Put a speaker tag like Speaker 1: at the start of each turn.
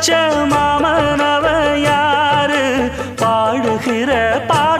Speaker 1: வச்ச மாமனவ யாரு? பாடுகிற
Speaker 2: பாடு